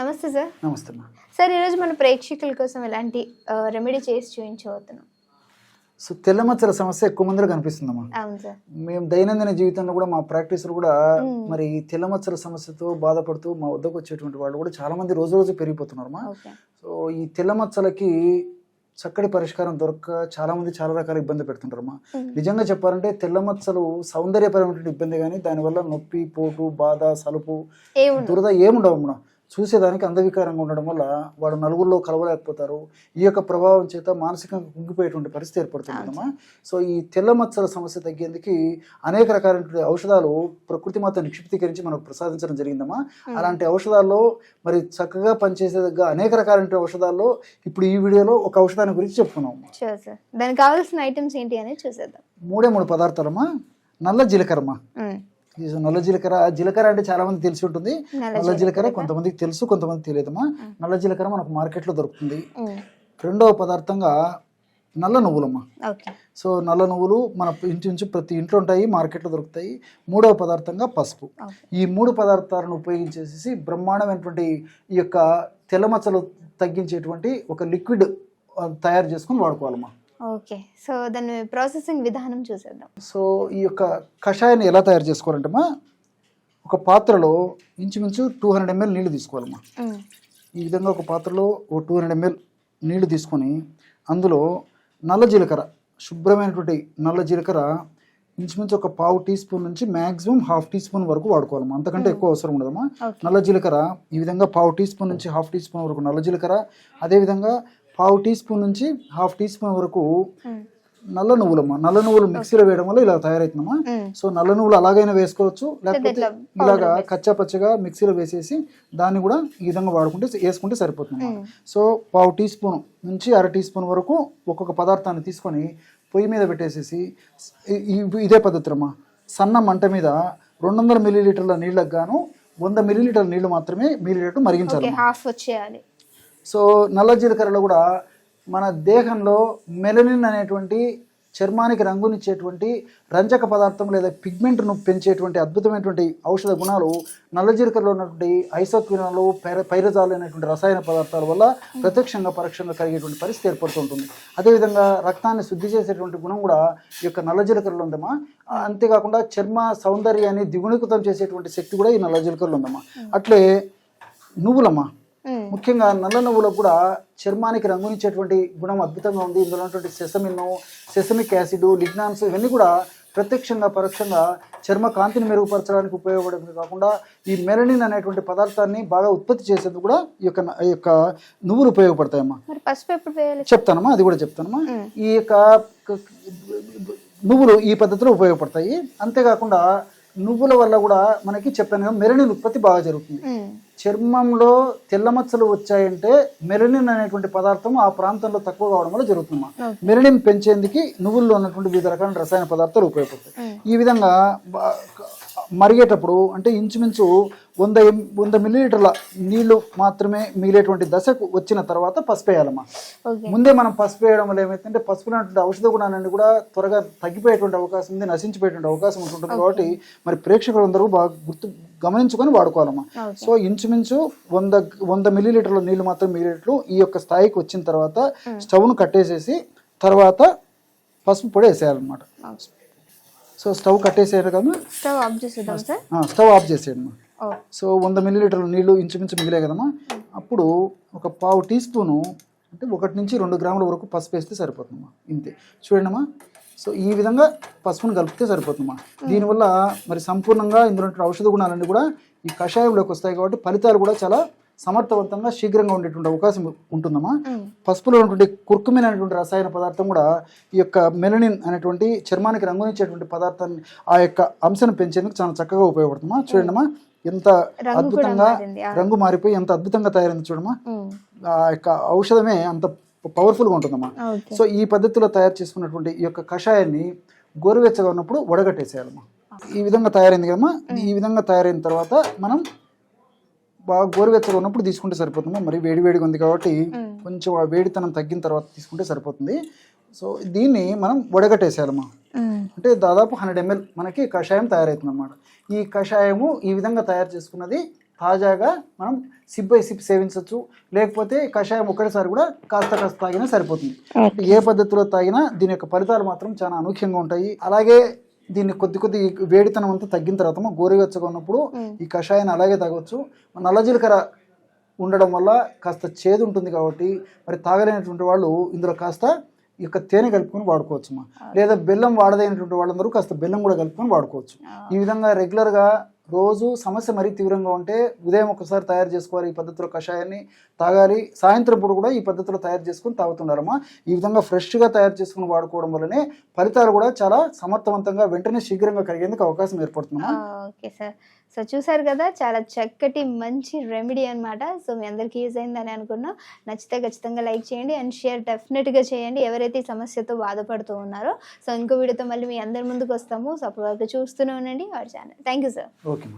నమస్తే సార్. నమస్తే సార్ ఈరోజు మన ప్రేక్షకుల కోసం ఎలాంటి రెమెడీ చేసి చూపించబోతున్నాం సో తెల్ల మచ్చల సమస్య ఎక్కువ మందిలో కనిపిస్తుందమ్మా. మేము దైనందిన జీవితంలో కూడా మా ప్రాక్టీస్లో కూడా మరి ఈ తెల్ల మచ్చల సమస్యతో బాధపడుతూ మా వద్దకు వచ్చేటువంటి వాళ్ళు కూడా చాలా మంది రోజు రోజు పెరిగిపోతున్నారమ్మా. సో ఈ తెల్ల మచ్చలకి చక్కటి పరిష్కారం దొరక్క చాలా మంది చాలా రకాల ఇబ్బంది పెడుతుంటారమ్మా. నిజంగా చెప్పాలంటే తెల్ల మచ్చలు సౌందర్యపరమైనటువంటి ఇబ్బంది కానీ దానివల్ల నొప్పి పోటు బాధ సలుపు దురద ఏముండవు అమ్మా చూసేదానికి అందవికారంగా ఉండడం వల్ల వాడు నలుగురిలో కలవలేకపోతారు. ఈ యొక్క ప్రభావం చేత మానసికంగా కుంగిపోయేటువంటి పరిస్థితి ఏర్పడుతుందమ్మా సో ఈ తెల్ల మచ్చల సమస్య తగ్గేందుకు అనేక రకాలైన ఔషధాలు ప్రకృతి మాత నిక్షిప్తీకరించి మనకు ప్రసాదించడం జరిగిందమ్మా. అలాంటి ఔషధాల్లో మరి చక్కగా పనిచేసేదగ్గ అనేక రకాలైన ఔషధాల్లో ఇప్పుడు ఈ వీడియోలో ఒక ఔషధాన్ని గురించి చెప్పుకున్నాం. దానికి కావాల్సిన ఐటమ్స్ ఏంటి అనేది చూసేద్దాం. మూడే మూడు పదార్థాలమ్మా. నల్ల. ఈ నల్ల జీలకర్ర జీలకర్ర అంటే చాలా మంది తెలిసి ఉంటుంది. నల్ల జీలకర్ర. కొంతమందికి తెలుసు కొంతమంది తెలియదమ్మా. నల్ల జీలకర్ర మనకు మార్కెట్లో దొరుకుతుంది. రెండవ పదార్థంగా నల్ల నువ్వులమ్మ. సో నల్ల నువ్వులు మన ఇంటి నుంచి ప్రతి ఇంట్లో ఉంటాయి మార్కెట్లో దొరుకుతాయి. మూడవ పదార్థంగా పసుపు. ఈ మూడు పదార్థాలను ఉపయోగించేసి బ్రహ్మాండమైనటువంటి ఈ యొక్క తెల్లమచ్చలు తగ్గించేటువంటి ఒక లిక్విడ్ తయారు చేసుకొని వాడుకోవాలమ్మా. ఓకే. సో దాని ప్రాసెసింగ్ విధానం చూసేద్దాం. సో ఈ యొక్క కషాయాన్ని ఎలా తయారు చేసుకోవాలంటేమా ఒక పాత్రలో ఇంచుమించు టూ హండ్రెడ్ ఎంఎల్ నీళ్ళు తీసుకోవాలమ్మా. మ్మ్. ఈ విధంగా ఒక పాత్రలో ఓ టూ హండ్రెడ్ ఎంఎల్ నీళ్ళు తీసుకొని అందులో నల్ల జీలకర్ర శుభ్రమైనటువంటి నల్ల జీలకర్ర ఇంచుమించు ఒక పావు టీ స్పూన్ నుంచి మ్యాక్సిమం హాఫ్ టీ స్పూన్ వరకు వాడుకోవాలమ్మా. అంతకంటే ఎక్కువ అవసరం ఉండదమ్మా. నల్ల జీలకర్ర ఈ విధంగా పావు టీ స్పూన్ నుంచి హాఫ్ టీ స్పూన్ వరకు నల్ల జీలకర్ర. అదేవిధంగా పావు టీ స్పూన్ నుంచి హాఫ్ టీ స్పూన్ వరకు. నల్ల నువ్వులమ్మా నల్ల నువ్వులు మిక్సీలో వేయడం వల్ల ఇలా తయారవుతుందమ్మా మ్మ్. సో నల్ల నువ్వులు అలాగైనా వేసుకోవచ్చు. లేకపోతే ఇలాగా కచ్చా పచ్చగా మిక్సీలో వేసేసి దాన్ని కూడా ఈ విధంగా వాడుకుంటే వేసుకుంటే సరిపోతుంది. సో పావు టీ స్పూన్ నుంచి అర టీ స్పూన్ వరకు ఒక్కొక్క పదార్థాన్ని తీసుకొని పొయ్యి మీద పెట్టేసేసి ఇదే పద్ధతి అమ్మా సన్న మంట మీద రెండు వందల మిల్లీలీటర్ల నీళ్ళకు గాను వంద మిల్లీలీటర్ల నీళ్ళు మాత్రమే మిల్లీలీటర్ మరిగించాలి హాఫ్ వచ్చేయాలి. సో నల్ల జీలకర్రలో కూడా మన దేహంలో మెలనిన్ అనేటువంటి చర్మానికి రంగునిచ్చేటువంటి రంజక పదార్థం లేదా పిగ్మెంట్ను పెంచేటువంటి అద్భుతమైనటువంటి ఔషధ గుణాలు నల్ల జీలకర్రలో ఉన్నటువంటి ఐసోక్వినాలు పైర పైరజాలు అనేటువంటి రసాయన పదార్థాల వల్ల ప్రత్యక్షంగా పరోక్షంగా కలిగేటువంటి పరిస్థితి ఏర్పడుతుంటుంది అదేవిధంగా రక్తాన్ని శుద్ధి చేసేటువంటి గుణం కూడా ఈ యొక్క నల్ల జీలకర్రలో ఉందమ్మా. అంతేకాకుండా చర్మ సౌందర్యాన్ని ద్విగుణీకృతం చేసేటువంటి శక్తి కూడా ఈ నల్ల జీలకర్రలో ఉందమ్మా. అట్లే నువ్వులమ్మా. ముఖ్యంగా నల్ల నువ్వులకు కూడా చర్మానికి రంగునిచ్చేటువంటి గుణం అద్భుతంగా ఉంది. ఇందులో ఉన్నటువంటి సెసమిన్ సెసమిక్ యాసిడ్ లిగ్నాన్స్ ఇవన్నీ కూడా ప్రత్యక్షంగా పరోక్షంగా చర్మ కాంతిని మెరుగుపరచడానికి ఉపయోగపడమే కాకుండా ఈ మెలనిన్ అనేటువంటి పదార్థాన్ని బాగా ఉత్పత్తి చేసేందుకు కూడా ఈ యొక్క ఈ యొక్క నువ్వులు ఉపయోగపడతాయమ్మా. చెప్తానమ్మా అది కూడా చెప్తానమ్మా. మ్మ్. ఈ యొక్క నువ్వులు ఈ పద్ధతిలో ఉపయోగపడతాయి. అంతేకాకుండా నువ్వుల వల్ల కూడా మనకి చెప్పాను కదా మెలనిన్ ఉత్పత్తి బాగా జరుగుతుంది. చర్మంలో తెల్ల మచ్చలు వచ్చాయంటే మెలనిన్ అనేటువంటి పదార్థం ఆ ప్రాంతంలో తక్కువ కావడం వల్ల జరుగుతుంది Okay. మెలనిన్ పెంచేందుకు నువ్వుల్లో ఉన్నటువంటి వివిధ రకాల రసాయన పదార్థాలు ఉపయోగపడతాయి. ఈ విధంగా మరిగేటప్పుడు అంటే ఇంచుమించు వంద వంద మిల్లీలీటర్ల నీళ్ళు మాత్రమే మిగిలేటువంటి దశకు వచ్చిన తర్వాత పసుపు వేయాలమ్మా ముందే మనం పసుపు వేయడం వల్ల ఏమైతుందంటే పసుపు ఉన్నటువంటి ఔషధ గుణాలన్నీ కూడా త్వరగా తగ్గిపోయేటువంటి అవకాశం ఉంది నశించిపోయేటువంటి అవకాశం ఉంటుంటుంది కాబట్టి మరి ప్రేక్షకులందరూ బాగా గుర్తు గమనించుకొని వాడుకోవాలమ్మా. సో ఇంచుమించు వంద వంద మిల్లీలీటర్ల నీళ్ళు మాత్రం మిగిలినట్లు ఈ యొక్క స్థాయికి వచ్చిన తర్వాత స్టవ్ను కట్టేసేసి తర్వాత పసుపు పొడి వేసేయాలన్నమాట. సో స్టవ్ కట్టేసేయాలి కదా? స్టవ్ ఆఫ్ చేసేద్దాం సార్. స్టవ్ ఆఫ్ చేసేయండి సో వంద మిల్లీలీటర్ల నీళ్ళు ఇంచుమించు మిగిలే కదమ్మా. అప్పుడు ఒక పావు టీ స్పూను అంటే ఒకటి నుంచి రెండు గ్రాముల వరకు పసుపు వేస్తే సరిపోతుందమ్మా. ఇంతే. చూడండమ్మా సో ఈ విధంగా పసుపును కలిపితే సరిపోతుందమ్మా. దీనివల్ల మరి సంపూర్ణంగా ఇందులో ఔషధ గుణాలన్నీ కూడా ఈ కషాయంలోకి వస్తాయి కాబట్టి ఫలితాలు కూడా చాలా సమర్థవంతంగా శీఘ్రంగా ఉండేటువంటి అవకాశం ఉంటుందమ్మా. మ్మ్. పసుపులో ఉన్నటువంటి కుర్కుమిన్ అనేటువంటి రసాయన పదార్థం కూడా ఈ యొక్క మెలనిన్ అనేటువంటి చర్మానికి రంగునిచ్చేటువంటి పదార్థాన్ని ఆ యొక్క అంశాన్ని పెంచేందుకు చాలా చక్కగా ఉపయోగపడుతుందమ్మా. చూడండమ్మా ఎంత అద్భుతంగా. రంగు మారిపోయి ఎంత అద్భుతంగా తయారైంది చూడమ్మా. మ్మ్. ఆ యొక్క ఔషధమే అంత పవర్ఫుల్గా ఉంటుందమ్మా. సో ఈ పద్ధతిలో తయారు చేసుకున్నటువంటి ఈ యొక్క కషాయాన్ని గోరువెచ్చగా ఉన్నప్పుడు వడగట్టేసేయాలమ్మా. ఈ విధంగా తయారైంది కదమ్మా. ఈ విధంగా తయారైన తర్వాత మనం బాగా గోరువెచ్చగా ఉన్నప్పుడు తీసుకుంటే సరిపోతుందమ్మా మరి వేడి వేడిగా ఉంది కాబట్టి. కొంచెం ఆ వేడితనం తగ్గిన తర్వాత తీసుకుంటే సరిపోతుంది. సో దీన్ని మనం వడగట్టేసేయాలమ్మా. మ్మ్. అంటే దాదాపు హండ్రెడ్ ఎంఎల్ మనకి కషాయం తయారవుతుంది అన్నమాట ఈ కషాయము ఈ విధంగా తయారు చేసుకున్నది తాజాగా మనం సిప్ బై సిప్ సేవించవచ్చు లేకపోతే కషాయం ఒక్కటిసారి కూడా కాస్త కాస్త తాగినా సరిపోతుంది. ఏ పద్ధతిలో తాగినా దీని యొక్క ఫలితాలు మాత్రం చాలా అనూహ్యంగా ఉంటాయి. అలాగే దీన్ని కొద్ది కొద్ది వేడితనం అంతా తగ్గిన తర్వాత గోరువెచ్చగా ఉన్నప్పుడు ఈ కషాయాన్ని అలాగే తాగొచ్చు. నల్ల జీలకర్ర ఉండడం వల్ల కాస్త చేదు ఉంటుంది కాబట్టి మరి తాగలేనటువంటి వాళ్ళు ఇందులో కాస్త ఈ యొక్క తేనె కలుపుకొని వాడుకోవచ్చు లేదా బెల్లం వాడదైనటువంటి వాళ్ళందరూ కాస్త బెల్లం కూడా కలుపుకొని వాడుకోవచ్చు. ఈ విధంగా రెగ్యులర్గా రోజు సమస్య మరీ తీవ్రంగా ఉంటే ఉదయం ఒకసారి తయారు చేసుకోవాలి ఈ పద్ధతిలో కషాయాన్ని తాగాలి. సాయంత్రం పూట కూడా ఈ పద్ధతిలో తయారు చేసుకుని తాగుతున్నారమ్మా. ఈ విధంగా ఫ్రెష్గా తయారు చేసుకుని వాడుకోవడం వల్లనే ఫలితాలు కూడా చాలా సమర్థవంతంగా వెంటనే శీఘ్రంగా కలిగేందుకు అవకాశం ఏర్పడుతుంది ఓకే సార్. సో చూసారు కదా చాలా చక్కటి మంచి రెమెడీ అనమాట సో మీ అందరికీ యూజ్ అయిందని అనుకున్నాం. నచ్చితే ఖచ్చితంగా లైక్ చేయండి అండ్ షేర్ డెఫినెట్గా చేయండి. ఎవరైతే ఈ సమస్యతో బాధపడుతూ ఉన్నారో సో ఇంకో వీడియోతో మళ్ళీ మీ అందరి ముందుకు వస్తాము. సో అప్పటి వరకు చూస్తూనే ఉండండి. వాడి channel thank you sir okay